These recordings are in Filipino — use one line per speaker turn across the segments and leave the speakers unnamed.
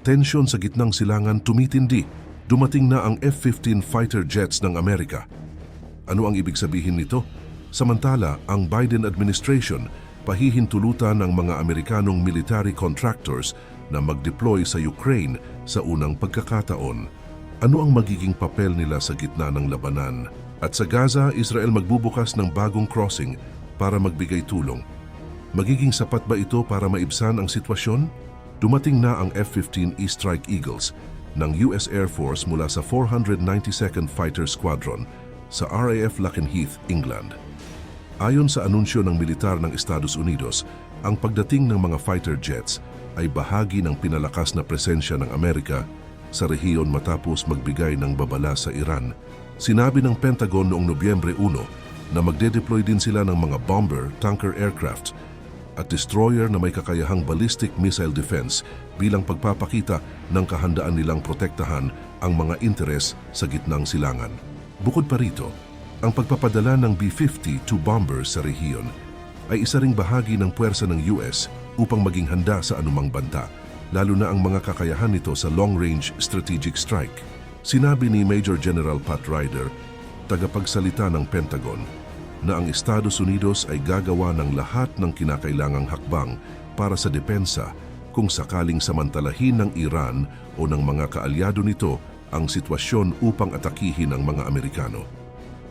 Tensyon sa gitnang silangan tumitindi. Dumating na ang F-15 fighter jets ng Amerika. Ano ang ibig sabihin nito? Samantala, ang Biden administration pahihintulutan ng mga Amerikanong military contractors na mag-deploy sa Ukraine sa unang pagkakataon. Ano ang magiging papel nila sa gitna ng labanan? At sa Gaza, Israel magbubukas ng bagong crossing para magbigay tulong. Magiging sapat ba ito para maibsan ang sitwasyon? Dumating na ang F-15 E-Strike Eagles ng US Air Force mula sa 492nd Fighter Squadron sa RAF Lakenheath, England. Ayon sa anunsyo ng militar ng Estados Unidos, ang pagdating ng mga fighter jets ay bahagi ng pinalakas na presensya ng Amerika sa rehiyon matapos magbigay ng babala sa Iran. Sinabi ng Pentagon noong Nobyembre 1 na magde-deploy din sila ng mga bomber, tanker aircraft at destroyer na may kakayahang ballistic missile defense bilang pagpapakita ng kahandaan nilang protektahan ang mga interes sa gitnang silangan. Bukod pa rito, ang pagpapadala ng B-52 bombers sa rehiyon ay isa ring bahagi ng puwersa ng US upang maging handa sa anumang banta, lalo na ang mga kakayahan nito sa long-range strategic strike. Sinabi ni Major General Pat Ryder, tagapagsalita ng Pentagon, na ang Estados Unidos ay gagawa ng lahat ng kinakailangang hakbang para sa depensa kung sakaling samantalahin ng Iran o ng mga kaalyado nito ang sitwasyon upang atakihin ang mga Amerikano.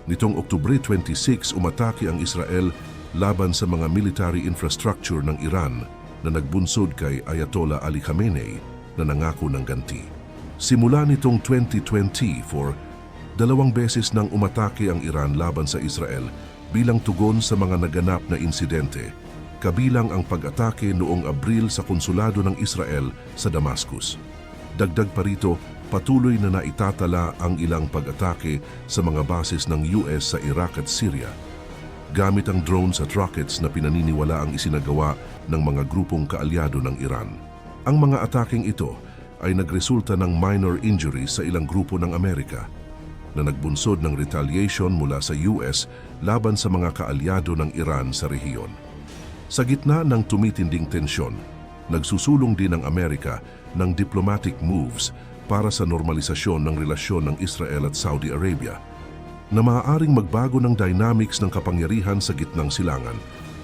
Nitong Oktubre 26, umatake ang Israel laban sa mga military infrastructure ng Iran na nagbunsod kay Ayatollah Ali Khamenei na nangako ng ganti. Simula nitong 2024, dalawang beses nang umatake ang Iran laban sa Israel bilang tugon sa mga naganap na insidente, kabilang ang pag-atake noong Abril sa konsulado ng Israel sa Damascus. Dagdag pa rito, patuloy na naitatala ang ilang pag-atake sa mga bases ng US sa Iraq at Syria. Gamit ang drones at rockets na pinaniniwala ang isinagawa ng mga grupong kaalyado ng Iran. Ang mga ataking ito ay nagresulta ng minor injuries sa ilang grupo ng Amerika na nagbunsod ng retaliation mula sa US laban sa mga kaalyado ng Iran sa rehiyon. Sa gitna ng tumitinding tensyon, nagsusulong din ang Amerika ng diplomatic moves para sa normalisasyon ng relasyon ng Israel at Saudi Arabia na maaaring magbago ng dynamics ng kapangyarihan sa gitnang silangan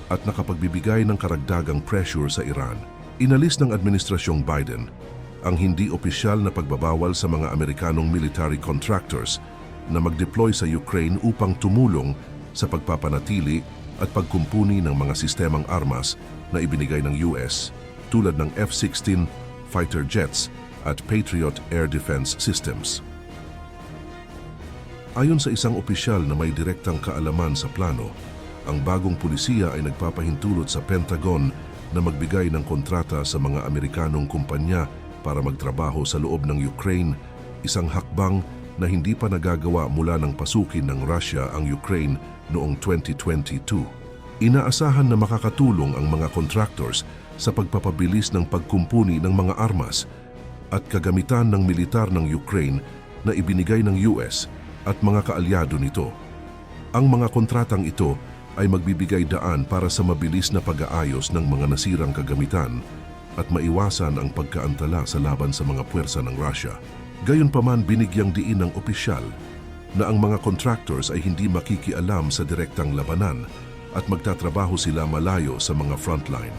at nakapagbibigay ng karagdagang pressure sa Iran. Inalis ng Administrasyong Biden ang hindi opisyal na pagbabawal sa mga Amerikanong military contractors na mag-deploy sa Ukraine upang tumulong sa pagpapanatili at pagkumpuni ng mga sistemang armas na ibinigay ng US tulad ng F-16 fighter jets at Patriot Air Defense Systems. Ayon sa isang opisyal na may direktang kaalaman sa plano, ang bagong pulisiya ay nagpapahintulot sa Pentagon na magbigay ng kontrata sa mga Amerikanong kumpanya para magtrabaho sa loob ng Ukraine, isang hakbang na hindi pa nagagawa mula ng pasukin ng Russia ang Ukraine noong 2022. Inaasahan na makakatulong ang mga contractors sa pagpapabilis ng pagkumpuni ng mga armas at kagamitan ng militar ng Ukraine na ibinigay ng US at mga kaalyado nito. Ang mga kontratang ito ay magbibigay daan para sa mabilis na pag-aayos ng mga nasirang kagamitan at maiwasan ang pagkaantala sa laban sa mga puwersa ng Russia. Gayunpaman binigyang diin ng opisyal na ang mga contractors ay hindi makikialam sa direktang labanan at magtatrabaho sila malayo sa mga frontline.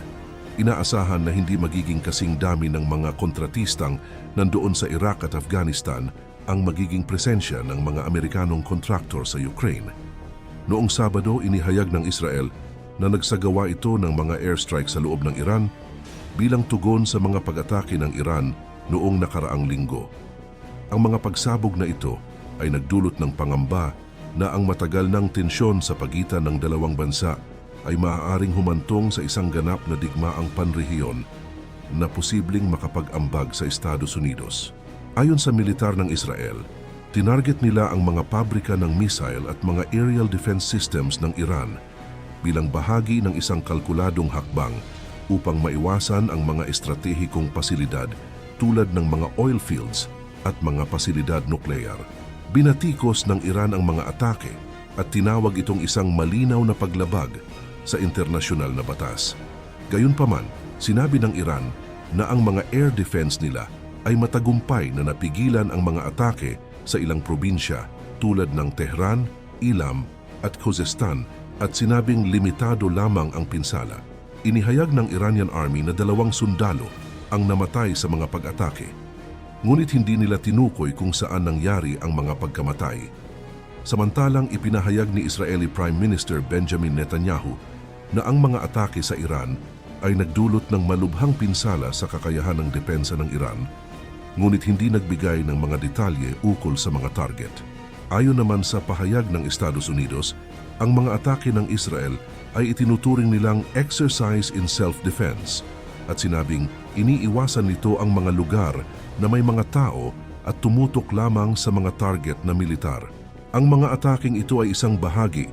Inaasahan na hindi magiging kasing dami ng mga kontratistang nandoon sa Iraq at Afghanistan ang magiging presensya ng mga Amerikanong contractor sa Ukraine. Noong Sabado, inihayag ng Israel na nagsagawa ito ng mga airstrike sa loob ng Iran bilang tugon sa mga pag-atake ng Iran noong nakaraang linggo. Ang mga pagsabog na ito ay nagdulot ng pangamba na ang matagal ng tensyon sa pagitan ng dalawang bansa ay maaaring humantong sa isang ganap na digmaang panrehiyon na posibleng makapag-ambag sa Estados Unidos. Ayon sa militar ng Israel, tinarget nila ang mga pabrika ng missile at mga aerial defense systems ng Iran bilang bahagi ng isang kalkuladong hakbang upang maiwasan ang mga estratehikong pasilidad tulad ng mga oil fields at mga pasilidad nuklear. Binatikos ng Iran ang mga atake at tinawag itong isang malinaw na paglabag sa internasyonal na batas. Gayunpaman, sinabi ng Iran na ang mga air defense nila ay matagumpay na napigilan ang mga atake sa ilang probinsya tulad ng Tehran, Ilam at Khuzestan at sinabing limitado lamang ang pinsala. Inihayag ng Iranian Army na dalawang sundalo ang namatay sa mga pag-atake. Ngunit hindi nila tinukoy kung saan nangyari ang mga pagkamatay. Samantalang ipinahayag ni Israeli Prime Minister Benjamin Netanyahu na ang mga atake sa Iran ay nagdulot ng malubhang pinsala sa kakayahan ng depensa ng Iran, ngunit hindi nagbigay ng mga detalye ukol sa mga target. Ayon naman sa pahayag ng Estados Unidos, ang mga atake ng Israel ay itinuturing nilang exercise in self-defense at sinabing iniiwasan nito ang mga lugar na may mga tao at tumutok lamang sa mga target na militar. Ang mga ataking ito ay isang bahagi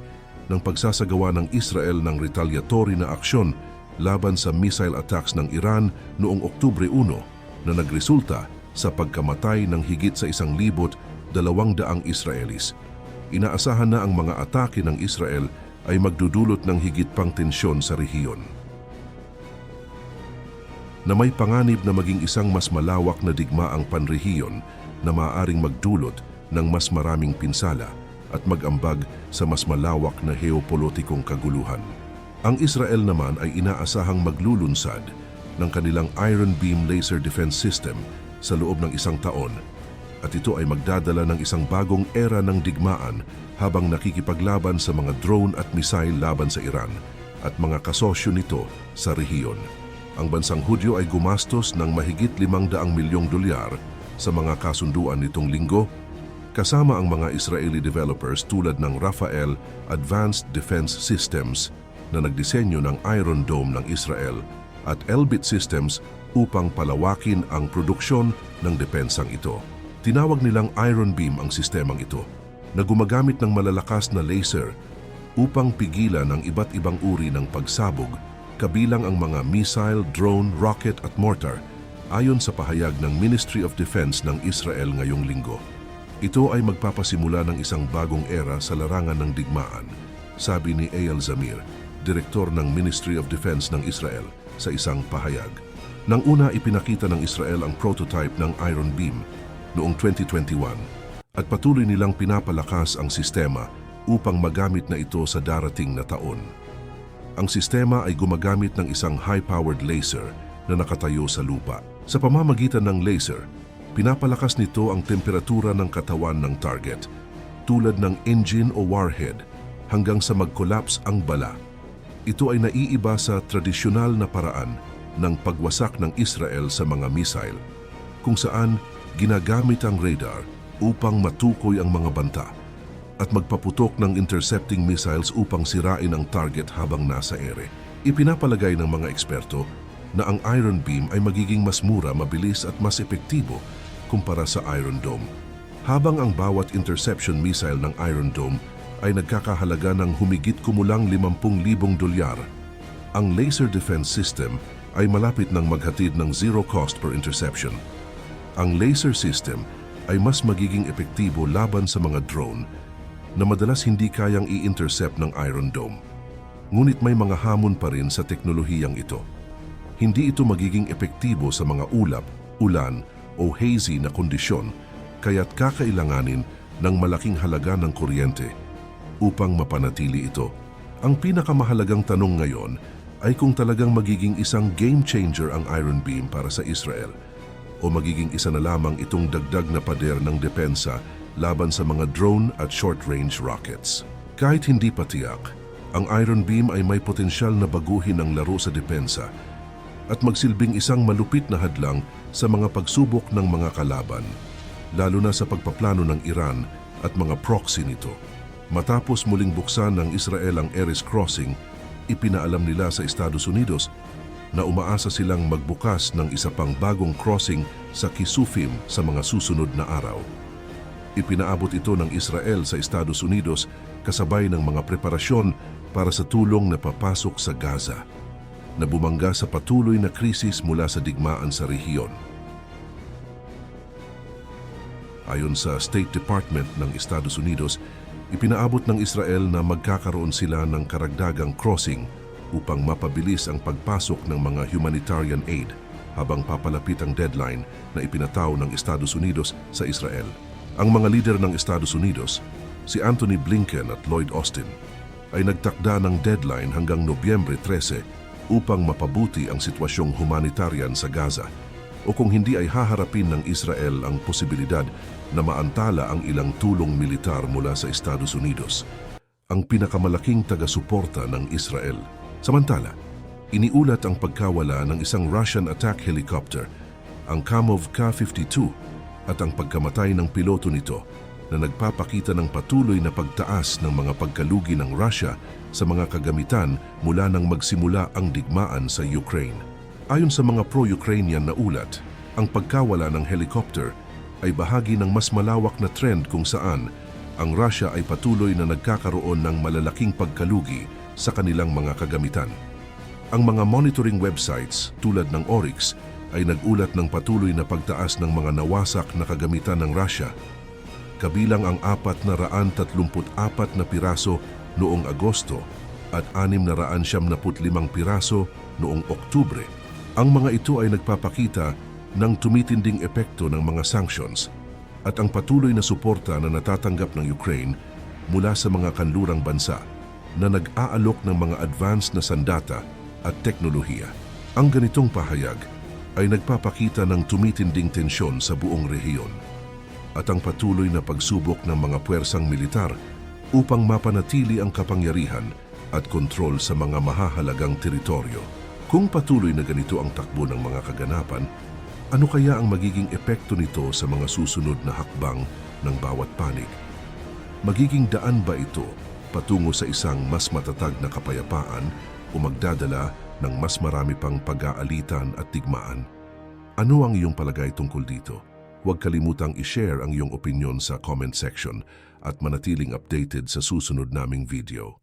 ng pagsasagawa ng Israel ng retaliatory na aksyon laban sa missile attacks ng Iran noong Oktubre 1 na nagresulta sa pagkamatay ng higit sa isang libot dalawang daang Israelis. Inaasahan na ang mga atake ng Israel ay magdudulot ng higit pang tensyon sa rehiyon. Na may panganib na maging isang mas malawak na digmaang panrehiyon na maaaring magdulot ng mas maraming pinsala at mag-ambag sa mas malawak na heopolitikong kaguluhan. Ang Israel naman ay inaasahang maglulunsad ng kanilang Iron Beam Laser Defense System sa loob ng isang taon at ito ay magdadala ng isang bagong era ng digmaan habang nakikipaglaban sa mga drone at missile laban sa Iran at mga kasosyo nito sa rehiyon. Ang bansang Hudyo ay gumastos ng mahigit 500 milyong dolyar sa mga kasunduan nitong linggo kasama ang mga Israeli developers tulad ng Rafael Advanced Defense Systems na nagdisenyo ng Iron Dome ng Israel at Elbit Systems upang palawakin ang produksyon ng depensang ito. Tinawag nilang Iron Beam ang sistemang ito na gumagamit ng malalakas na laser upang pigilan ang iba't ibang uri ng pagsabog kabilang ang mga missile, drone, rocket at mortar ayon sa pahayag ng Ministry of Defense ng Israel ngayong linggo. Ito ay magpapasimula ng isang bagong era sa larangan ng digmaan, sabi ni Eyal Zamir, direktor ng Ministry of Defense ng Israel, sa isang pahayag. Nang una ipinakita ng Israel ang prototype ng Iron Beam noong 2021 at patuloy nilang pinapalakas ang sistema upang magamit na ito sa darating na taon. Ang sistema ay gumagamit ng isang high-powered laser na nakatayo sa lupa. Sa pamamagitan ng laser, pinapalakas nito ang temperatura ng katawan ng target tulad ng engine o warhead hanggang sa mag-collapse ang bala. Ito ay naiiba sa tradisyonal na paraan ng pagwasak ng Israel sa mga missile kung saan ginagamit ang radar upang matukoy ang mga banta at magpaputok ng intercepting missiles upang sirain ang target habang nasa ere. Ipinapalagay ng mga eksperto na ang Iron Beam ay magiging mas mura, mabilis at mas epektibo kumpara sa Iron Dome. Habang ang bawat interception missile ng Iron Dome ay nagkakahalaga ng humigit kumulang 50,000 dolyar, ang laser defense system ay malapit ng maghatid ng zero cost per interception. Ang laser system ay mas magiging epektibo laban sa mga drone na madalas hindi kayang i-intercept ng Iron Dome. Ngunit may mga hamon pa rin sa teknolohiyang ito. Hindi ito magiging epektibo sa mga ulap, ulan o hazy na kondisyon kaya't kakailanganin ng malaking halaga ng kuryente upang mapanatili ito. Ang pinakamahalagang tanong ngayon ay kung talagang magiging isang game changer ang Iron Beam para sa Israel o magiging isa na lamang itong dagdag na pader ng depensa laban sa mga drone at short-range rockets. Kahit hindi pa tiyak, ang Iron Beam ay may potensyal na baguhin ang laro sa depensa at magsilbing isang malupit na hadlang sa mga pagsubok ng mga kalaban, lalo na sa pagpaplano ng Iran at mga proxy nito. Matapos muling buksan ng Israel ang Erez Crossing, ipinaalam nila sa Estados Unidos na umaasa silang magbukas ng isa pang bagong crossing sa Kisufim sa mga susunod na araw. Ipinaabot ito ng Israel sa Estados Unidos kasabay ng mga preparasyon para sa tulong na papasok sa Gaza na bumangga sa patuloy na krisis mula sa digmaan sa rehiyon. Ayon sa State Department ng Estados Unidos, ipinaabot ng Israel na magkakaroon sila ng karagdagang crossing upang mapabilis ang pagpasok ng mga humanitarian aid. habang papalapit ang deadline na ipinataw ng Estados Unidos sa Israel. Ang mga lider ng Estados Unidos, si Anthony Blinken at Lloyd Austin, ay nagtakda ng deadline hanggang Nobyembre 13 upang mapabuti ang sitwasyong humanitarian sa Gaza o kung hindi ay haharapin ng Israel ang posibilidad na maantala ang ilang tulong militar mula sa Estados Unidos, ang pinakamalaking taga-suporta ng Israel. Samantala, iniulat ang pagkawala ng isang Russian attack helicopter, ang Kamov K-52, at ang pagkamatay ng piloto nito na nagpapakita ng patuloy na pagtaas ng mga pagkalugi ng Russia sa mga kagamitan mula nang magsimula ang digmaan sa Ukraine. Ayon sa mga pro-Ukrainian na ulat, ang pagkawala ng helicopter ay bahagi ng mas malawak na trend kung saan ang Russia ay patuloy na nagkakaroon ng malalaking pagkalugi sa kanilang mga kagamitan. Ang mga monitoring websites tulad ng Oryx ay nagulat ng patuloy na pagtaas ng mga nawasak na kagamitan ng Russia kabilang ang 434 na piraso noong Agosto at 675 piraso noong Oktubre. Ang mga ito ay nagpapakita ng tumitinding epekto ng mga sanctions at ang patuloy na suporta na natatanggap ng Ukraine mula sa mga kanlurang bansa na nag-aalok ng mga advanced na sandata at teknolohiya. Ang ganitong pahayag ay nagpapakita ng tumitinding tensyon sa buong rehiyon at ang patuloy na pagsubok ng mga puwersang militar upang mapanatili ang kapangyarihan at kontrol sa mga mahahalagang teritoryo. Kung patuloy na ganito ang takbo ng mga kaganapan, ano kaya ang magiging epekto nito sa mga susunod na hakbang ng bawat panig? Magiging daan ba ito patungo sa isang mas matatag na kapayapaan o magdadala ng mas marami pang pag-aalitan at digmaan? Ano ang iyong palagay tungkol dito? Huwag kalimutang i-share ang iyong opinion sa comment section at manatiling updated sa susunod naming video.